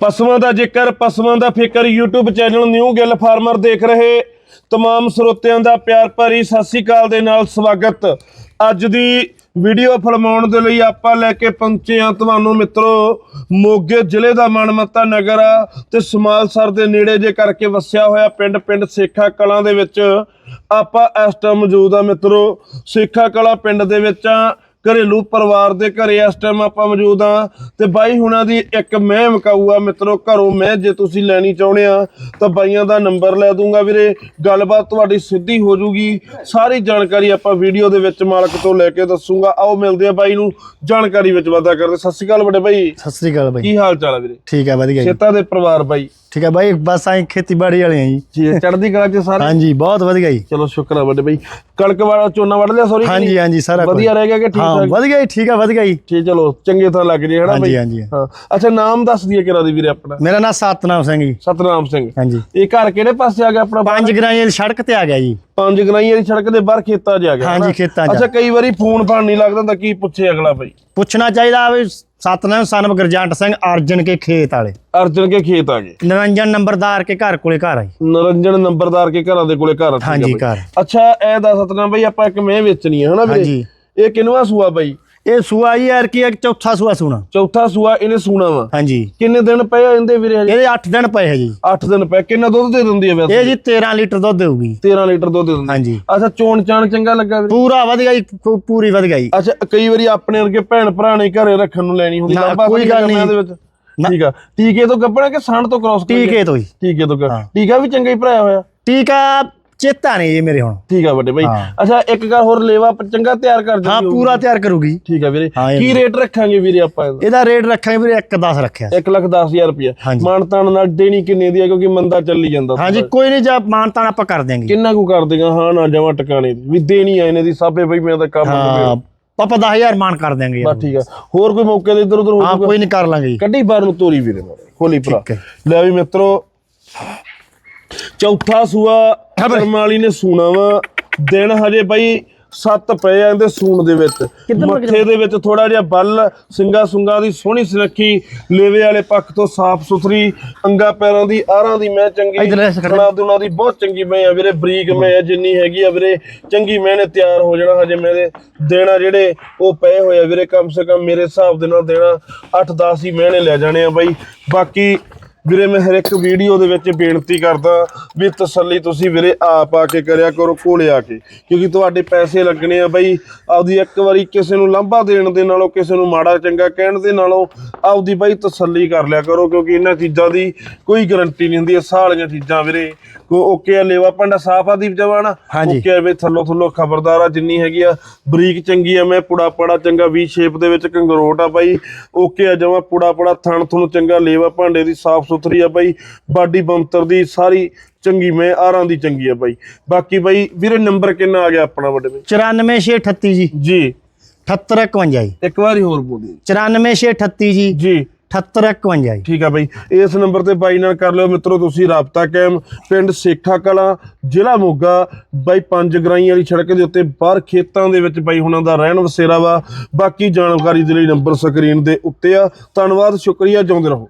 ਪਸ਼ੂਆਂ ਦਾ ਜ਼ਿਕਰ, ਪਸ਼ੂਆਂ ਦਾ ਫਿਕਰ, YouTube channel new Gill farmer ਦੇਖ ਰਹੇ। ਤਮਾਮ ਸਰੋਤਿਆਂ ਦਾ ਪਿਆਰ ਭਰੀ ਸਤਿ ਸ੍ਰੀ ਅਕਾਲ ਦੇ ਨਾਲ ਸਵਾਗਤ। ਅੱਜ ਦੀ ਵੀਡੀਓ ਫਿਲਮਾਉਣ ਦੇ ਲਈ ਆਪਾਂ ਲੈ ਕੇ ਪਹੁੰਚੇ ਹਾਂ ਤੁਹਾਨੂੰ ਮਿੱਤਰੋ, ਮੋਗੇ ਜ਼ਿਲ੍ਹੇ ਦਾ ਮਨਮੱਤਾ ਨਗਰ ਆ ਤੇ ਸਮਾਲਸਰ ਦੇ ਨੇੜੇ ਜੇ ਕਰਕੇ ਵਸਿਆ ਹੋਇਆ ਪਿੰਡ ਪਿੰਡ ਸੇਖਾ ਕਲਾਂ ਦੇ ਵਿੱਚ ਆਪਾਂ ਇਸ ਟਾਈਮ ਮੌਜੂਦ ਆ ਮਿੱਤਰੋ। ਸੇਖਾ ਕਲਾ ਪਿੰਡ ਦੇ ਵਿੱਚ ਆ। ਘਰੇਲੂ ਪਰਿਵਾਰ ਦੇ ਘਰੇ ਇਸ ਟਾਈਮ ਆਪਾਂ ਮੌਜੂਦ ਆ ਤੇ ਬਾਈ ਹੁਣਾਂ ਦੀ ਇੱਕ ਮੈਂ ਮਕਾਊ ਆ। ਮਿੱਤਰੋ ਘਰੋਂ ਮੈਂ ਜੇ ਤੁਸੀਂ ਲੈਣੀ ਚਾਹੁੰਦੇ ਆ ਤਾਂ ਬਾਈਆਂ ਦਾ ਨੰਬਰ ਲੈ ਦੂੰਗਾ ਵੀਰੇ। ਗੱਲਬਾਤ ਤੁਹਾਡੀ ਸਿੱਧੀ ਹੋ ਜੂਗੀ। ਸਾਰੀ ਜਾਣਕਾਰੀ ਆਪਾਂ ਵੀਡੀਓ ਦੇ ਵਿੱਚ ਮਾਲਕ ਤੋਂ ਲੈ ਕੇ ਦੱਸੂਗਾ। ਆਓ ਮਿਲਦੇ ਆ ਬਾਈ ਨੂੰ ਜਾਣਕਾਰੀ ਵਿੱਚ ਵਾਧਾ ਕਰਦੇ। ਸਤਿ ਸ਼੍ਰੀ ਅਕਾਲ ਵੱਡੇ ਬਾਈ। ਸਤਿ ਸ੍ਰੀ ਅਕਾਲ ਬਾਈ। ਕੀ ਹਾਲ ਚਾਲ ਆ ਵੀਰੇ? ਠੀਕ ਹੈ ਵਧੀਆ ਜੀ। ਖੇਤਾਂ ਦੇ ਪਰਿਵਾਰ ਬਾਈ। ਠੀਕ ਹੈ ਬਾਈ ਬਸ ਆਈ ਖੇਤੀਬਾੜੀ ਵਾਲੇ ਆ ਜੀ ਜੀ ਚੜ੍ਹਦੀ ਕਲਾ ਚ ਸਾਰੇ? ਹਾਂਜੀ ਬਹੁਤ ਵਧੀਆ ਜੀ। ਚਲੋ ਸ਼ੁਕਰ ਆ ਵੱਡੇ ਬਾਈ। ਕਣਕ ਵਾਲਾ ਝੋਨਾ ਵੱਢ ਲਿਆ ਸੌਰੀ ਹਾਂਜੀ ਹਾਂਜੀ ਸਾਰਾ। ਵਧੀਆ ਰਹਿ ਗਿਆ ਕਿ ਠੀਕ ਹਾਂ ਵਧੀਆ ਜੀ ਠੀਕ ਹੈ ਵਧੀਆ ਜੀ। ਠੀਕ ਚਲੋ ਚੰਗੇ ਤਾਂ ਲੱਗ ਜੇ ਹਨਾ ਬਾਈ? ਹਾਂਜੀ। ਹਾਂ। ਅੱਛਾ ਨਾਮ ਦੱਸ ਦਈਏ ਕਿਰਾ ਦੀ ਵੀਰੇ ਆਪਣਾ? ਮੇਰਾ ਨਾਮ ਸਤਨਾਮ ਸਿੰਘ ਜੀ। ਸਤਨਾਮ ਸਿੰਘ। ਹਾਂਜੀ। ਇਹ ਘਰ ਕਿਹੜੇ ਪਾਸੇ ਆ ਗਿਆ ਆਪਣਾ ਪੰਜ ਗਰਾਈਆਂ ਦੀ ਸੜਕ ਤੇ ਆ ਗਿਆ ਜੀ। ਪੰਜ ਗਨਾਈਆਂ ਦੀ ਸੜਕ ਦੇ ਬਾਹਰ ਖੇਤਾਂ 'ਚ ਆ ਗਿਆ ਹਾਂਜੀ? ਖੇਤਾਂ 'ਚ। ਅੱਛਾ ਕਈ ਵਾਰੀ ਫੋਨ ਫਾਨ ਨਹੀਂ ਲੱਗਦਾ ਤਾਂ ਕੀ ਪੁੱਛੇ ਅਗਲਾ ਬਈ? ਪੁੱਛਣਾ ਚਾਹੀਦਾ ਵੀ ਸਤਨਾਮ ਸਨਮ ਗੁਰਜੰਟ ਸਿੰਘ ਅਰਜਨ ਕੇ ਖੇਤ ਵਾਲੇ। ਅਰਜਨ ਕੇ ਖੇਤ ਆ ਗਏ। ਨਿਰੰਜਨ ਨੰਬਰਦਾਰ ਕੇ ਘਰ ਕੋਲੇ ਘਰ ਆਈ ਨਰੰਜਨ ਨੰਬਰਦਾਰ ਕੇ ਘਰਾਂ ਦੇ ਕੋਲੇ ਘਰ ਆ, ਠੀਕ ਆ ਹਾਂਜੀ ਬਈ। ਘਰ। ਅੱਛਾ ਇਹ ਦੱਸ ਸਤਨਾਮ ਬਈ ਆਪਾਂ ਇੱਕ ਮੈਂ ਵੇਚਣੀ ਹੈ ਹਨਾ ਵੀਰੇ? ਹਾਂਜੀ। ਇਹ ਕਿੰਨਵਾ ਸੂਆ ਬਈ? ਇਹ ਸੂਆ ਜੀ ਯਾਰ ਕੀ ਇੱਕ ਚੌਥਾ ਸੂਆ ਸੁਣਾ। ਚੌਥਾ ਸੂਆ ਇਹਨੇ ਸੂਣਾ ਵਾ? ਹਾਂਜੀ। ਕਿੰਨੇ ਦਿਨ ਪਏ ਆ ਇਹਦੇ ਵੀਰੇ ਹਜੇ? ਇਹਦੇ 8 ਦਿਨ ਪਏ ਹੈ ਜੀ। 8 ਦਿਨ ਪਏ। ਕਿੰਨਾ ਦੁੱਧ ਦੇ ਦਿੰਦੀ ਹੈ ਵੈਸੇ? ਇਹ ਜੀ 13 ਲੀਟਰ ਦੁੱਧ ਦੇਊਗੀ। 13 ਲੀਟਰ ਦੁੱਧ ਦਿੰਦੀ ਹਾਂਜੀ। ਅੱਛਾ ਚੋਣ ਚਾਣ ਚੰਗਾ ਲੱਗਾ ਵੀਰੇ? ਪੂਰਾ ਵਧੀਆ ਜੀ ਪੂਰੀ ਵਧੀਆ ਜੀ। ਅੱਛਾ ਕਈ ਵਾਰੀ ਆਪਣੇ ਵਰਗੇ ਭੈਣ ਭਰਾ ਨੇ ਘਰੇ ਰੱਖਣ ਨੂੰ ਲੈਣੀ ਹੁੰਦੀ। ਲਾਂਭਾ ਕੋਈ ਗੱਲ ਨਹੀਂ। ਇਹਦੇ ਵਿੱਚ। ਠੀਕ ਆ। ਟੀਕੇ ਤੋਂ ਗੱਪਣਾ ਕਿ ਸਾਂਢ ਤੋਂ ਕ੍ਰਾਸ ਟੀਕੇ ਤੋਂ ਹੀ ਟੀਕੇ ਤੋਂ ਹਾਂ। ਟੀਕਾ ਵੀ ਚੰਗਾ ਹੀ ਭਰਾਇਆ ਹੋਇਆ। ਟੀਕਾ ਚੇਤਾ ਨਹੀਂ ਜੀ ਮੇਰੇ ਹੁਣ। ਠੀਕ ਆ ਵੱਡੇ ਹਾਂ। ਅੱਛਾ ਇੱਕ ਗੱਲ ਹੋਰ ਲੇਵਾ ਚੰਗਾ ਤਿਆਰ ਕਰ ਹਾਂ ਦਿੰਦੀ ਹੋਊਗੀ। ਪੂਰਾ ਤਿਆਰ ਕਰੂਗੀ। ਠੀਕ ਆ ਵੀਰੇ। ਹਾਂ, ਕੀ ਰੇਟ ਰੱਖਾਂਗੇ ਵੀਰੇ ਆਪਾਂ ਇਹਦਾ? ਇਹਦਾ ਰੇਟ ਰੱਖਾਂਗੇ ਵੀਰੇ 1.10 ਰੱਖਿਆ। 1 ਲੱਖ 10000 ਰੁਪਇਆ। ਹਾਂਜੀ। ਮਾਨਤਾਨ ਨਾਲ ਦੇਣੀ ਕਿੰਨੇ ਦੀ ਆ ਕਿਉਂਕਿ ਮੰਦਾ ਚੱਲੀ ਜਾਂਦਾ ਹਾਂਜੀ ਕੋਈ ਨਹੀਂ ਜਾਂ ਮਾਨਤਾਨ ਆਪਾਂ ਕਰ ਦਿਆਂਗੇ। ਕਿੰਨਾ ਕੁ ਕਰ ਦੇਗਾ? ਹਾਂ ਨਾ ਜਮਾ ਟਿਕਾਣੇ ਵੀ ਦੇਣੀ ਆ ਇਹਨੇ ਦੀ ਸਾਬੇ ਬਈ ਮੈਂ ਤਾਂ ਕੰਮ ਹਾਂ ਪਾਪਾ 10000 ਮਾਨ ਕਰ ਦਿਆਂਗੇ ਬਸ ਠੀਕ ਆ। ਹੋਰ ਕੋਈ ਮੌਕੇ ਦੇ ਇੱਧਰ ਉੱਧਰ ਹੋ ਹਾਂ ਜਾਊਗਾ ਕੋਈ ਨਹੀਂ ਕਰ ਲਾਂਗੇ ਕੱਢੀ ਬਾਹਰ ਨੂੰ ਤੋਰੀ ਵੀਰੇ ਖੋਲੀ ਭਰਾ। ਹੈ। ਲੈ ਵੀ ਮਿੱਤਰੋ ਚੌਥਾ ਸੂਆ ਕਰਮ ਵਾਲੀ ਨੇ ਸੂਣਾ ਵਾ। ਦਿਨ ਹਜੇ ਬਾਈ ਸੱਤ ਪਏ ਆ ਇਹਦੇ ਸੂਣ ਦੇ ਵਿੱਚ। ਮੱਥੇ ਦੇ ਵਿੱਚ ਥੋੜਾ ਜਿਹਾ ਬੱਲ ਸਿੰਗਾ ਸੁੰਗਾ ਦੀ ਸੋਹਣੀ ਸੁਨੱਖੀ ਲੇਵੇ ਵਾਲੇ ਪੱਖ ਤੋਂ ਸਾਫ਼ ਸੁਥਰੀ ਅੰਗਾ ਪੈਰਾਂ ਦੀ ਆਰਾਂ ਦੀ ਮੈਂ ਚੰਗੀ। ਖਾਣਾ ਦੁਨਾ ਦੀ ਬਹੁਤ ਚੰਗੀ ਮੈਂ ਆ ਵੀਰੇ ਬਰੀਕ ਮੈਂ ਆ ਜਿੰਨੀ ਹੈਗੀ ਆ ਵੀਰੇ। ਚੰਗੀ ਮੈਨੇ ਤਿਆਰ ਹੋ ਜਾਣਾ ਹਜੇ ਮੇਰੇ। ਦੇਣਾ ਜਿਹੜੇ ਉਹ ਪਏ ਹੋਏ ਆ ਵੀਰੇ ਕਮ ਸੇ ਕਮ ਮੇਰੇ ਹਿਸਾਬ ਦੇ ਨਾਲ ਦੇਣਾ 8-10 ਹੀ ਮਹੀਨੇ ਲੈ ਜਾਣੇ ਆ ਬਾਈ। ਬਾਕੀ ਵੀਰੇ ਮੈਂ ਹਰ ਇੱਕ ਵੀਡੀਓ ਦੇ ਵਿੱਚ ਬੇਨਤੀ ਕਰਦਾ ਵੀ ਤਸੱਲੀ ਤੁਸੀਂ ਵੀਰੇ ਆਪ ਆ ਕੇ ਕਰਿਆ ਕਰੋ ਕੋਲੇ ਆ ਕੇ। ਕਿਉਂਕਿ ਤੁਹਾਡੇ ਪੈਸੇ ਲੱਗਣੇ ਆ ਬਾਈ ਆਪਦੀ ਇੱਕ ਵਾਰੀ ਕਿਸੇ ਨੂੰ ਲਾਂਭਾ ਦੇਣ ਦੇ ਨਾਲੋਂ ਕਿਸੇ ਨੂੰ ਮਾੜਾ ਚੰਗਾ ਕਹਿਣ ਦੇ ਨਾਲੋਂ ਆਪਦੀ ਬਾਈ ਤਸੱਲੀ ਕਰ ਲਿਆ ਕਰੋ ਕਿਉਂਕਿ ਇਹਨਾਂ ਚੀਜ਼ਾਂ ਦੀ ਕੋਈ ਗਾਰੰਟੀ ਨਹੀਂ ਹੁੰਦੀ ਇਹ ਸਾਲੀਆਂ ਚੀਜ਼ਾਂ ਵੀਰੇ। ਕੋ ਓਕੇ ਆ ਲੇਵਾ ਪੰਡਾ ਸਾਫ਼ ਆ ਦੀਪ ਜਵਾਨਾ। ਓਕੇ ਆ ਵੀ ਥੱਲੋ ਥੱਲੋ ਖਬਰਦਾਰ ਆ ਜਿੰਨੀ ਹੈਗੀ ਆ ਬਰੀਕ ਚੰਗੀ ਆ ਮੈਂ ਪੁੜਾ ਪੜਾ ਚੰਗਾ ਵੀ ਸ਼ੇਪ ਦੇ ਵਿੱਚ ਕੰਗਰੋਟ ਆ ਬਾਈ। ਓਕੇ ਆ ਜਮਾ ਪੁੜਾ ਪੜਾ ਥਣ ਥੁਣ ਚੰਗਾ ਲੇਵਾ ਭਾਂਡੇ ਦੀ ਸਾਫ਼ ਸੁਥਰੀ ਆ ਬਾਈ ਬਾਡੀ ਬੰਤਰ ਦੀ ਸਾਰੀ ਚੰਗੀ ਮੈਂ ਆਰਾਂ ਦੀ ਚੰਗੀ ਆ ਬਾਈ। ਬਾਕੀ ਬਾਈ ਵੀਰੇ ਨੰਬਰ ਕਿੰਨਾ ਆ ਗਿਆ ਆਪਣਾ ਵੱਡੇ ਬਾਈ? 94638 ਜੀ। ਜੀ। 7851 ਜੀ। ਇੱਕ ਵਾਰੀ ਹੋਰ ਬੋਲੀ 94638 ਜੀ। ਜੀ। 7851 ਜੀ। ਠੀਕ ਆ ਬਾਈ। ਇਸ ਨੰਬਰ ਤੇ ਬਾਈ ਨਾਲ ਕਰ ਲਿਓ ਮਿੱਤਰੋ ਤੁਸੀਂ ਰਾਬਤਾ ਕਾਇਮ। ਪਿੰਡ ਸੇਖਾ ਕਲਾਂ ਜ਼ਿਲ੍ਹਾ ਮੋਗਾ। ਬਾਈ ਪੰਜ ਗਰਾਈਆਂ ਵਾਲੀ ਸੜਕ ਦੇ ਉੱਤੇ ਬਾਹਰ ਖੇਤਾਂ ਦੇ ਵਿੱਚ ਬਾਈ ਹੁਣਾਂ ਦਾ ਰਹਿਣ ਵਸੇਰਾ ਵਾ। ਬਾਕੀ ਜਾਣਕਾਰੀ ਦੇ ਲਈ ਨੰਬਰ ਸਕਰੀਨ ਦੇ ਉੱਤੇ ਆ। ਧੰਨਵਾਦ ਸ਼ੁਕਰੀਆ ਜਿਉਂਦੇ ਰਹੋ।